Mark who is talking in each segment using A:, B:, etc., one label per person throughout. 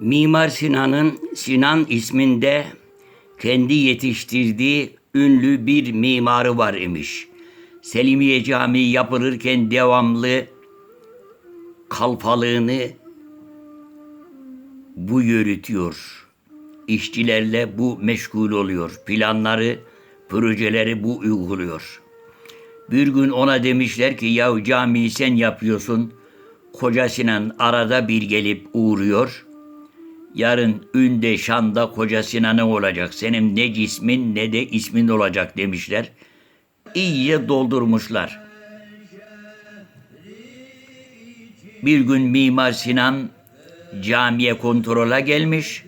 A: Mimar Sinan'ın Sinan isminde kendi yetiştirdiği ünlü bir mimarı var imiş. Selimiye Camii yapılırken devamlı kalfalığını bu yürütüyor. İşçilerle bu meşgul oluyor. Planları, projeleri bu uyguluyor. Bir gün ona demişler ki ya camiyi sen yapıyorsun. Koca Sinan arada bir gelip uğruyor. Yarın ünde şanda Koca Sinan'ın olacak. Senin ne cismin ne de ismin olacak demişler. İyice doldurmuşlar. Bir gün Mimar Sinan camiye kontrola gelmiş.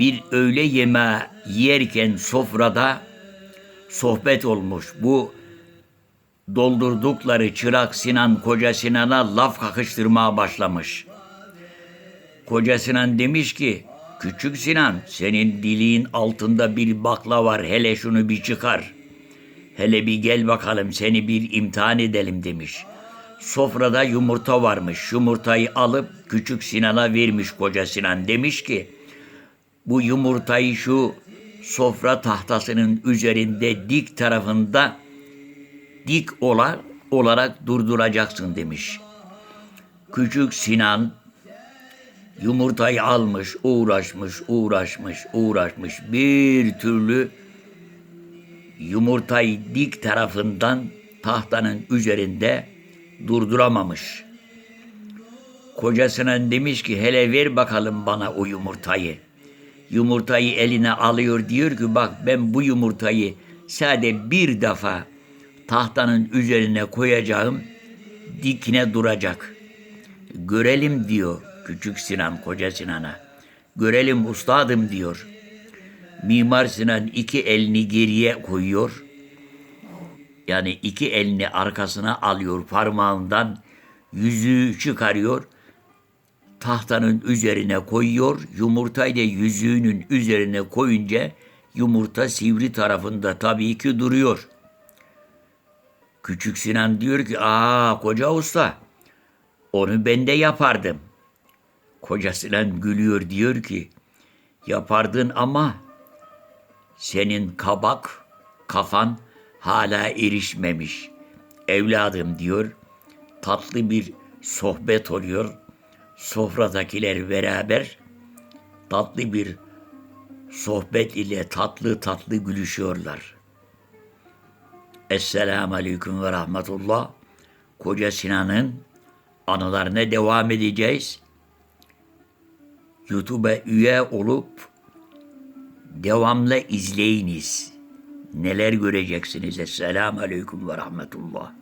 A: Bir öğle yemeği yerken sofrada sohbet olmuş. Bu doldurdukları çırak Sinan Koca Sinan'a laf kakıştırmaya başlamış. Koca Sinan demiş ki, küçük Sinan senin diliğin altında bir bakla var hele şunu bir çıkar. Hele bir gel bakalım seni bir imtihan edelim demiş. Sofrada yumurta varmış. Yumurtayı alıp küçük Sinan'a vermiş koca Sinan. Demiş ki bu yumurtayı şu sofra tahtasının üzerinde dik tarafında dik ola, olarak durduracaksın demiş. Küçük Sinan yumurtayı almış, uğraşmış, uğraşmış, uğraşmış. Bir türlü yumurtayı dik tarafından tahtanın üzerinde durduramamış. Kocasına demiş ki hele ver bakalım bana o yumurtayı. Yumurtayı eline alıyor diyor ki bak ben bu yumurtayı sade bir defa tahtanın üzerine koyacağım dikine duracak. Görelim diyor küçük Sinan koca Sinan'a. Görelim ustadım diyor. Mimar Sinan iki elini geriye koyuyor. Yani iki elini arkasına alıyor parmağından yüzüğü çıkarıyor. Tahtanın üzerine koyuyor. Yumurtayı da yüzüğünün üzerine koyunca yumurta sivri tarafında tabii ki duruyor. Küçük Sinan diyor ki aa koca usta onu ben de yapardım. Koca Sinan gülüyor diyor ki yapardın ama senin kabak kafan hala erişmemiş. Evladım diyor tatlı bir sohbet oluyor. Sofradakiler beraber tatlı bir sohbet ile tatlı tatlı gülüşüyorlar. Esselamu Aleyküm ve Rahmetullah. Koca Sinan'ın anılarına devam edeceğiz. YouTube'a üye olup devamlı izleyiniz. Neler göreceksiniz. Esselamu Aleyküm ve Rahmetullah.